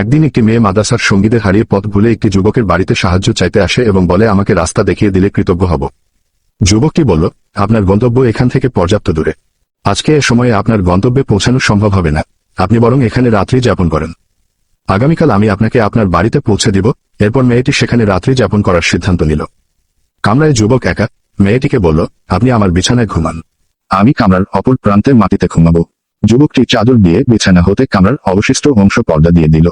একদিন একটি মেয়ে মাদ্রাসার সঙ্গীদের হারিয়ে পথ ভুলে একটি যুবকের বাড়িতে সাহায্য চাইতে আসে এবং বলে, আমাকে রাস্তা দেখিয়ে দিলে কৃতজ্ঞ হব। যুবকটি বলল, আপনার গন্তব্য এখান থেকে পর্যাপ্ত দূরে। আজকে এ সময়ে আপনার গন্তব্যে পৌঁছানো সম্ভব হবে না। আপনি বরং এখানে রাত্রি যাপন করেন। আগামীকাল আমি আপনাকে আপনার বাড়িতে পৌঁছে দিব। এরপর মেয়েটি সেখানে রাত্রি যাপন করার সিদ্ধান্ত নিল। কামরায় যুবক একা, মেয়েটিকে বলল, আপনি আমার বিছানায় ঘুমান। আমি কামরার অপর প্রান্তে মাটিতে ঘুমাবো। যুবকটি চাদর দিয়ে বিছানা হতে কামরার অবশিষ্ট অংশ পর্দা দিয়ে দিল।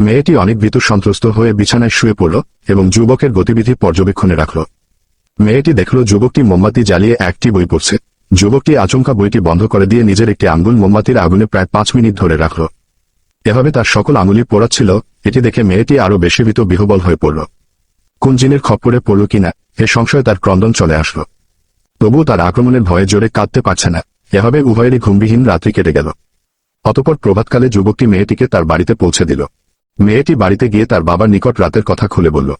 মেয়েটি অনেক ভীতু সন্ত্রস্ত হয়ে বিছানায় শুয়ে পড়ল এবং যুবকের গতিবিধি পর্যবেক্ষণে রাখল। মেয়েটি দেখল যুবকটি মোমবাতি জ্বালিয়ে একটি বই পড়ছে। যুবকটি আচমকা বইটি বন্ধ করে দিয়ে নিজের একটি আঙ্গুল মোমবাতির আগুনে প্রায় পাঁচ মিনিট ধরে রাখল। এভাবে তার সকল আঙুলি পোড়াচ্ছিল, এটি দেখে মেয়েটি আরও বেশি ভীত বিহবল হয়ে পড়ল। কোন জিনের খপ্পরে পড়ল কিনা, এ সংশয়ে তার ক্রন্দন চলে আসলো। তবুও তার আক্রমণের ভয়ে জোরে কাঁদতে পারছে না। এভাবে উভয়েরই ঘুমবিহীন রাত্রি কেটে গেল। অতপর প্রভাতকালে যুবকটি মেয়েটিকে তার বাড়িতে পৌঁছে দিল। মেয়েটি বাড়িতে গিয়ে তার বাবার নিকট রাতের কথা খুলে বলল,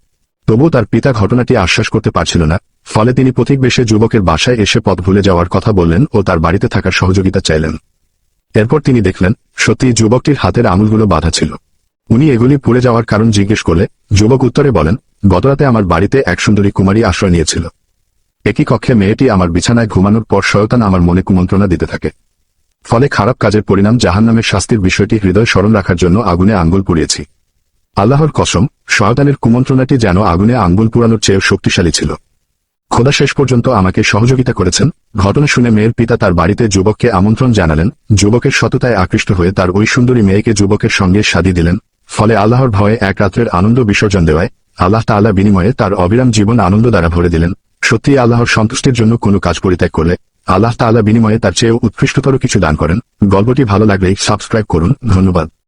তবু তার পিতা ঘটনাটি আশ্বাস করতে পারছিল না, ফলে তিনি পথিক বেশে যুবকের বাসায় এসে পথ ভুলে যাওয়ার কথা বললেন ও তার বাড়িতে থাকার সহযোগিতা চাইলেন। এরপর তিনি দেখলেন, সত্যি যুবকটির হাতের আঙুলগুলো বাধা ছিল। উনি এগুলি পুড়ে যাওয়ার কারণ জিজ্ঞেস করলে, যুবক উত্তরে বলেন গতরাতে আমার বাড়িতে এক সুন্দরী কুমারী আশ্রয় নিয়েছিল। একই কক্ষে মেয়েটি আমার বিছানায় ঘুমানোর পর শয়তান আমার মনে কুমন্ত্রণা দিতে থাকে। ফলে খারাপ কাজের পরিণাম জাহান্নামের শাস্তির বিষয়টি হৃদয় স্মরণ রাখার জন্য আগুনে আঙ্গুল পুড়িয়েছি। আল্লাহর কসম, শয়তানের কুমন্ত্রণাটি যেন আগুনে আঙ্গুল পুরানোর চেয়েও শক্তিশালী ছিল। খোদা শেষ পর্যন্ত আমাকে সহযোগিতা করেছেন। ঘটনা শুনে মেয়ের পিতা তার বাড়িতে যুবককে আমন্ত্রণ জানালেন। যুবকের সততায় আকৃষ্ট হয়ে তার ওই সুন্দরী মেয়েকে যুবকের সঙ্গে সাদী দিলেন। ফলে আল্লাহর ভয়ে এক রাত্রের আনন্দ বিসর্জন দেওয়ায় আল্লাহ তাআলা বিনিময়ে তার অবিরাম জীবন আনন্দ দ্বারা ভরে দিলেন। সত্যি আল্লাহর সন্তুষ্টির জন্য কোনো কাজ পরিত্যাগ করলে আল্লাহ তাল্লাহ বিনিময়ে তার চেয়েও উৎকৃষ্টতর কিছু দান করেন। গল্পটি ভালো লাগলে সাবস্ক্রাইব করুন। ধন্যবাদ।